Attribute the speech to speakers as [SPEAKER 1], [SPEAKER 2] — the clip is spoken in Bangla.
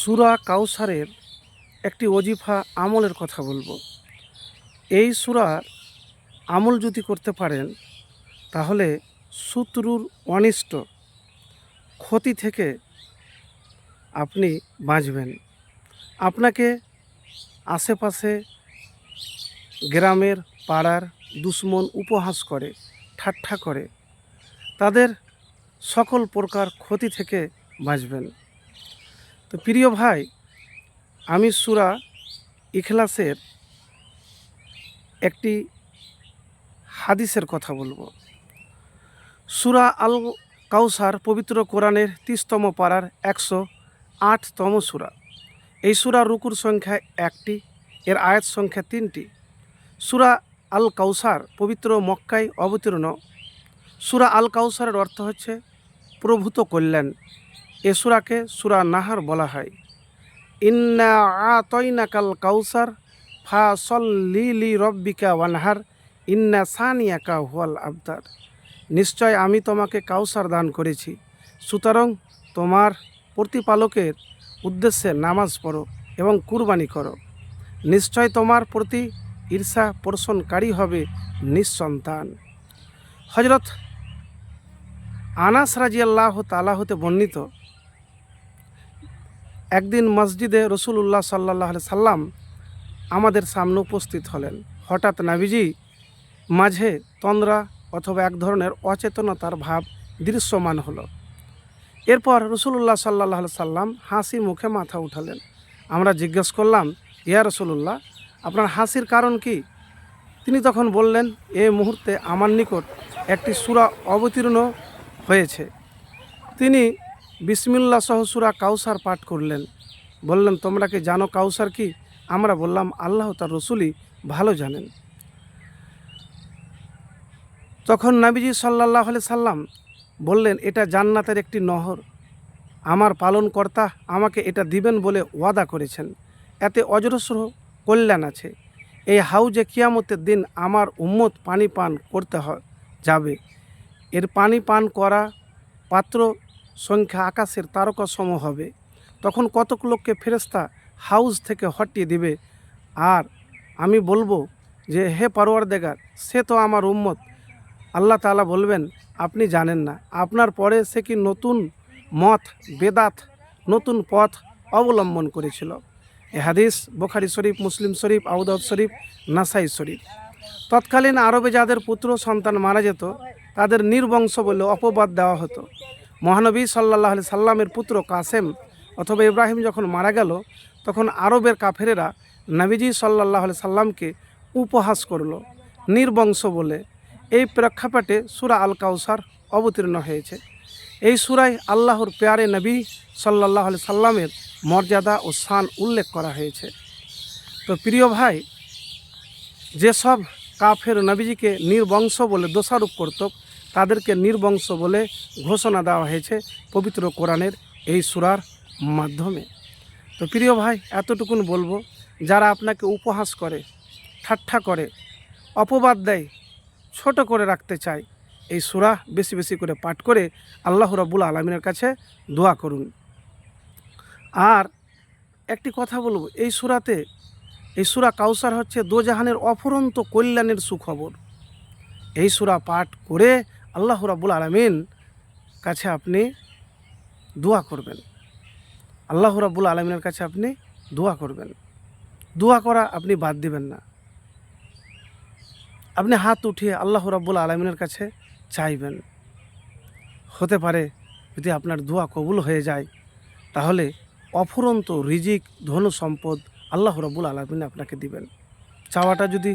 [SPEAKER 1] সুরা কাউসারের একটি অজিফা আমলের কথা বলব। এই সুরার আমল যদি করতে পারেন, তাহলে শত্রুর অনিষ্ট, ক্ষতি থেকে আপনি বাঁচবেন। আপনাকে আশেপাশে গ্রামের পাড়ার দুশ্মন উপহাস করে, ঠাট্টা করে, তাদের সকল প্রকার ক্ষতি থেকে বাঁচবেন। তো প্রিয় ভাই, আমি সুরা ইখলাসের একটি হাদিসের কথা বলব। সুরা আল কাউসার পবিত্র কোরআনের তিরিশতম পাড়ার একশো আটতম সুরা। এই সুরা রুকুর সংখ্যা একটি, এর আয়াত সংখ্যা তিনটি। সুরা আল কাউসার পবিত্র মক্কায় অবতীর্ণ। সুরা আল কাউসারের অর্থ হচ্ছে প্রভূত কল্যাণ। এ সুরাকে সুরা নাহার বলা হয়। ইন্না আতইনা কাল কাউসার ফা সল্লি লি রব্বিকা ওয়ানহার, ইন্না সানিয়াকা হুয়াল আবদার। নিশ্চয় আমি তোমাকে কাউসার দান করেছি। সুতরাং তোমার প্রতিপালকের উদ্দেশ্যে নামাজ পড়ো এবং কুরবানি করো। নিশ্চয় তোমার প্রতি ঈর্ষা পোষণকারী হবে নিঃসন্তান। হজরত আনাস রাজি আল্লাহ তালা হতে বর্ণিত একদিন মসজিদে রসুল্লাহ সাল্লাহ সাল্লাম আমাদের সামনে উপস্থিত হলেন। হঠাৎ নাবিজি মাঝে তন্দ্রা অথবা এক ধরনের অচেতনতার ভাব দৃশ্যমান হলো। এরপর রসুল্লাহ সাল্লাহ সাল্লাম হাসি মুখে মাথা উঠালেন। আমরা জিজ্ঞেস করলাম, ইয়া রসুল্লাহ আপনার হাসির কারণ কি? তিনি তখন বললেন, এ মুহূর্তে আমার নিকট একটি সুরা অবতীর্ণ হয়েছে। তিনি বিসমিল্লা সহ সুরা কাউসার পাঠ করলেন। বললেন, তোমরা কি জানো কাউসার কি? আমরা বললাম, আল্লাহ তার রসুলই ভালো জানেন। তখন নাবিজি সাল্লাহ আলি সাল্লাম বললেন, এটা জান্নাতের একটি নহর। আমার পালনকর্তা আমাকে এটা দিবেন বলে ওয়াদা করেছেন। এতে অজস্র কল্যাণ আছে। এই হাউজে কিয়ামতের দিন আমার উম্মত পানি পান করতে হয় যাবে। এর পানি পান করা পাত্র সংখ্যা আকাশের তারকা সম হবে। তখন কতক লোককে ফেরেস্তা হাউস থেকে হটিয়ে দিবে। আর আমি বলব যে, হে পারোয়ার দেগার সে তো আমার উম্মত। আল্লাহ তাআলা বলবেন, আপনি জানেন না। আপনার পরে সে কি নতুন মত, বেদাত, নতুন পথ অবলম্বন করেছিল? এ হাদিস বোখারি শরীফ, মুসলিম শরীফ আউদাউদ শরীফ, নাসাই শরীফ। তৎকালীন আরবে যাদের পুত্র সন্তান মারা যেত, তাদের নির্বংশ বলে অপবাদ দেওয়া হতো। মহানবী সাল্লাহ আলি সাল্লামের পুত্র কাসেম অথবা ইব্রাহিম যখন মারা গেল, তখন আরবের কাফেরেরা নাবিজি সাল্লাহ আলি সাল্লামকে উপহাস করল। নির্বংশ বলে এই প্রেক্ষাপটে সুরা আল কাউসার অবতীর্ণ হয়েছে। এই সুরায় আল্লাহর পেয়ারে নবী সাল্লাহ আলি সাল্লামের মর্যাদা ও শান উল্লেখ করা হয়েছে। তো প্রিয় ভাই, যেসব কাফের নবীজিকে নির্বংশ বলে দোষারোপ করত তাদেরকে নির্বংশ বলে ঘোষণা দেওয়া হয়েছে পবিত্র কোরআনের এই সুরার মাধ্যমে। তো প্রিয় ভাই, এতটুকুন বলব, যারা আপনাকে উপহাস করে, ঠাট্টা করে, অপবাদ দেয়, ছোট করে রাখতে চায়, এই সুরা বেশি বেশি করে পাঠ করে আল্লাহ রাবুল আলমিনের কাছে দোয়া করুন। আর একটি কথা বলব, এই সুরাতে এই সুরা কাউসার হচ্ছে দোজাহানের অফুরন্ত কল্যাণের সুখবর। এই সুরা পাঠ করে আল্লাহ রাবুল আলমিন কাছে আপনি দোয়া করবেন। আল্লাহ রাবুল আলমিনের কাছে আপনি দোয়া করবেন। দোয়া করা আপনি বাদ দিবেন না। আপনি হাত উঠিয়ে আল্লাহ রাব্বুল আলমিনের কাছে চাইবেন। হতে পারে যদি আপনার দোয়া কবুল হয়ে যায়, তাহলে অফুরন্ত রিজিক ধনু সম্পদ আল্লাহ রবুল আলমিন আপনাকে দিবেন। চাওয়াটা যদি